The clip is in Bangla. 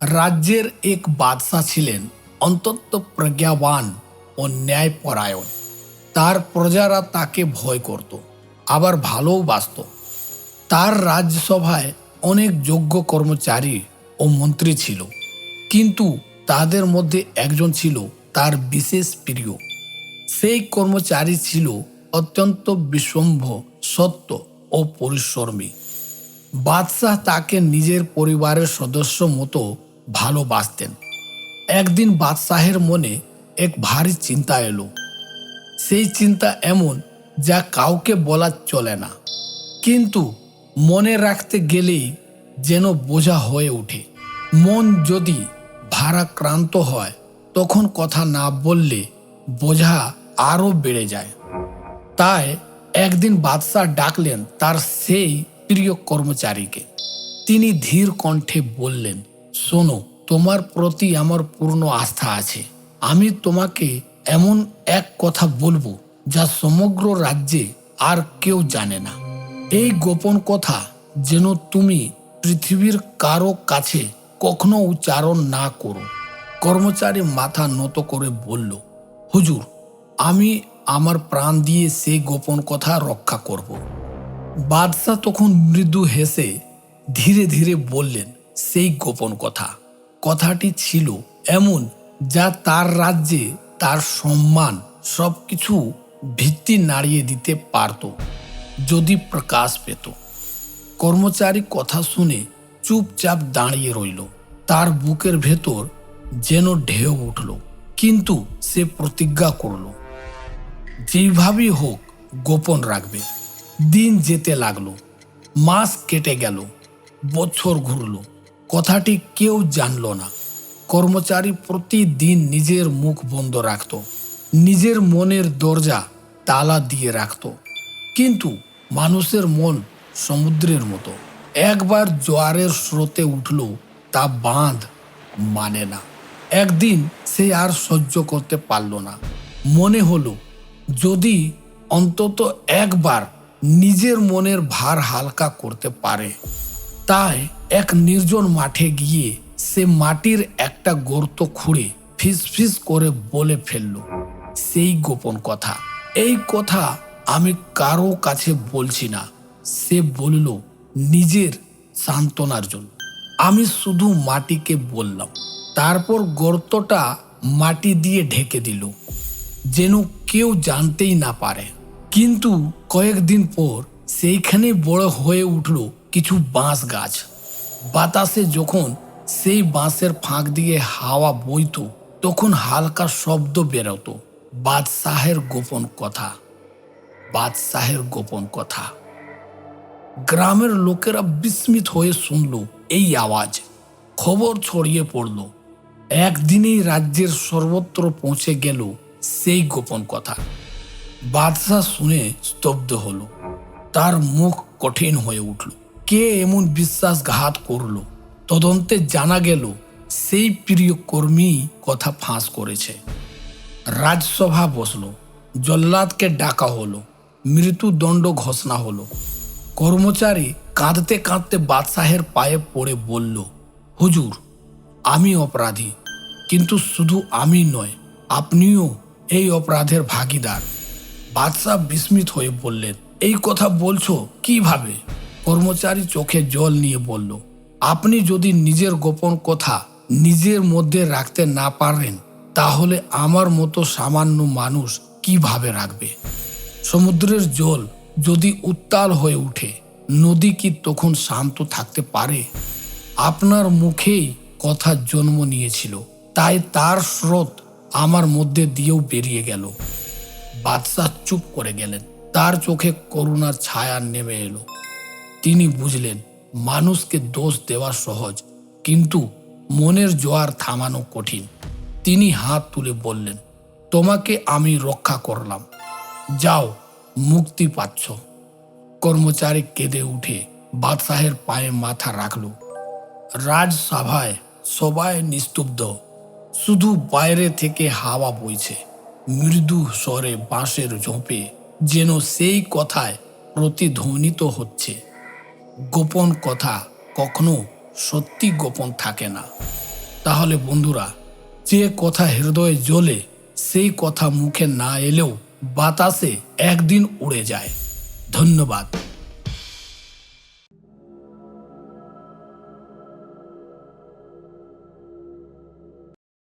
রাজ্যের এক বাদশাহ ছিলেন অন্তত প্রজ্ঞাবান ও ন্যায়পরায়ণ। তার প্রজারা তাকে ভয় করত, আবার ভালোও বাসত তার রাজসভায় অনেক যোগ্য কর্মচারী ও মন্ত্রী ছিল, কিন্তু তাদের মধ্যে একজন ছিল তার বিশেষ প্রিয়। সেই কর্মচারী ছিল অত্যন্ত বিশ্বম্ভ সত্য ও পরিশ্রমী। বাদশাহ তাকে নিজের পরিবারের সদস্য মতো ভালোবাসতেন। একদিন বাদশাহের মনে এক ভারী চিন্তা এলো। সেই চিন্তা এমন যা কাউকে বলা চলে না। কিন্তু মনে রাখতে গেলেই যেন বোঝা হয়ে ওঠে। মন যদি ভারাক্রান্ত হয়, তখন কথা না বললে বোঝা আরও বেড়ে যায়। তাই একদিন বাদশাহ ডাকলেন তার সেই প্রিয় কর্মচারীকে। তিনি ধীর কণ্ঠে বললেন শোনো, তোমার প্রতি আমার পূর্ণ আস্থা আছে। আমি তোমাকে এমন এক কথা বলব যা সমগ্র রাজ্যে আর কেউ জানে না। এই গোপন কথা যেন তুমি পৃথিবীর কারও কাছে কখনো উচ্চারণ না করো। কর্মচারী মাথা নত করে বলল, হুজুর, আমি আমার প্রাণ দিয়ে সেই গোপন কথা রক্ষা করব। বাদশাহ তখন মৃদু হেসে ধীরে ধীরে বললেন সেই গোপন কথা। কথাটি ছিল এমন যা তার রাজ্যে তার সম্মান সবকিছু ভিত্তি নাড়িয়ে দিতে পারত, যদি প্রকাশ পেত। কর্মচারী কথা শুনে চুপচাপ দাঁড়িয়ে রইল। তার বুকের ভেতর যেন ঢেউ উঠল, কিন্তু সে প্রতিজ্ঞা করল যেভাবেই হোক গোপন রাখবে। দিন যেতে লাগল, মাস কেটে গেল, বছর ঘুরল কথাটি কেউ জানল না। কর্মচারী প্রতিদিন নিজের মুখ বন্ধ রাখত, নিজের মনের দরজা তালা দিয়ে রাখত। কিন্তু মানুষের মন সমুদ্রের মতো, একবার জোয়ারের স্রোতে উঠল তা বাঁধ মানে না। একদিন সে আর সহ্য করতে পারল না। মনে হলো, যদি অন্তত একবার নিজের মনের ভার হালকা করতে পারে তাই এক নির্জন মাঠে গিয়ে সে মাটির একটা গর্ত খুঁড়ে ফিসফিস করে বলে ফেলল, সেই গোপন কথা। এই কথা আমি কারও কাছে বলছি না। সে বলল, নিজের সান্ত্বনার জন্য। আমি শুধু মাটিকে বললাম। তারপর গর্তটা মাটি দিয়ে ঢেকে দিল, যেন কেউ জানতেই না পারে। কিন্তু কয়েকদিন পর সেইখানে বড় হয়ে উঠল কিছু বাঁশ গাছ। বাতাসে যখন সেই বাঁশের ফাঁক দিয়ে হাওয়া বইত, তখন হালকা শব্দ বেরোতো, বাদশাহের গোপন কথা, বাদশাহের গোপন কথা। গ্রামের লোকেরা বিস্মিত হয়ে শুনল এই আওয়াজ, খবর ছড়িয়ে পড়ল। একদিনেই রাজ্যের সর্বত্র পৌঁছে গেল সেই গোপন কথা। বাদশাহ শুনে স্তব্ধ হলো, তার মুখ কঠিন হয়ে উঠল। কে এমন বিশ্বাসঘাত করল? তদন্তে জানা গেল, সেই প্রিয় কর্মী কথা ফাঁস করেছে। রাজসভা বসল, জল্লাদকে ডাকা হলো, মৃত্যুদণ্ড ঘোষণা হলো। কর্মচারী কাঁদতে কাঁদতে বাদশাহের পায়ে পড়ে বলল, হুজুর, আমি অপরাধী, কিন্তু শুধু আমি নয়, আপনিও এই অপরাধের ভাগিদার। বাদশাহ বিস্মিত হয়ে বললেন, এই কথা বলছো কীভাবে? কর্মচারী চোখে জল নিয়ে বলল, আপনি যদি নিজের গোপন কথা নিজের মধ্যে রাখতে না পারেন, তাহলে আমার মতো সামান্য মানুষ কীভাবে রাখবে? সমুদ্রের জল যদি উত্তাল হয়ে উঠে, নদী কি তখন শান্ত থাকতে পারে? আপনার মুখেই কথা জন্ম নিয়েছিল, তাই তার স্রোত আমার মধ্যে দিয়েও বেরিয়ে গেল। বাদশাহ চুপ করে গেলেন, তার চোখে করুণার ছায়া নেমে এলো। তিনি বুঝলেন, মানুষকে দোষ দেওয়া সহজ, কিন্তু মনের জোয়ার থামানো কঠিন। তিনি হাত তুলে বললেন, তোমাকে আমি রক্ষা করলাম। যাও, মুক্তি পাচ্ছ। কর্মচারী কেঁদে উঠে বাদশাহের পায়ে মাথা রাখল। রাজসভায় সবাই নিস্তব্ধ। শুধু বাইরে থেকে হাওয়া বইছে। মৃদু স্বরে বাঁশের ঝোপে যেন সেই কথায় প্রতিধ্বনিত হচ্ছে। গোপন কথা কখনো সত্যি গোপন থাকে না। তাহলে বন্ধুরা, যে কথা হৃদয়ে জ্বলে, সেই কথা মুখে না এলেও বাতাসে একদিন উড়ে যায়। ধন্যবাদ।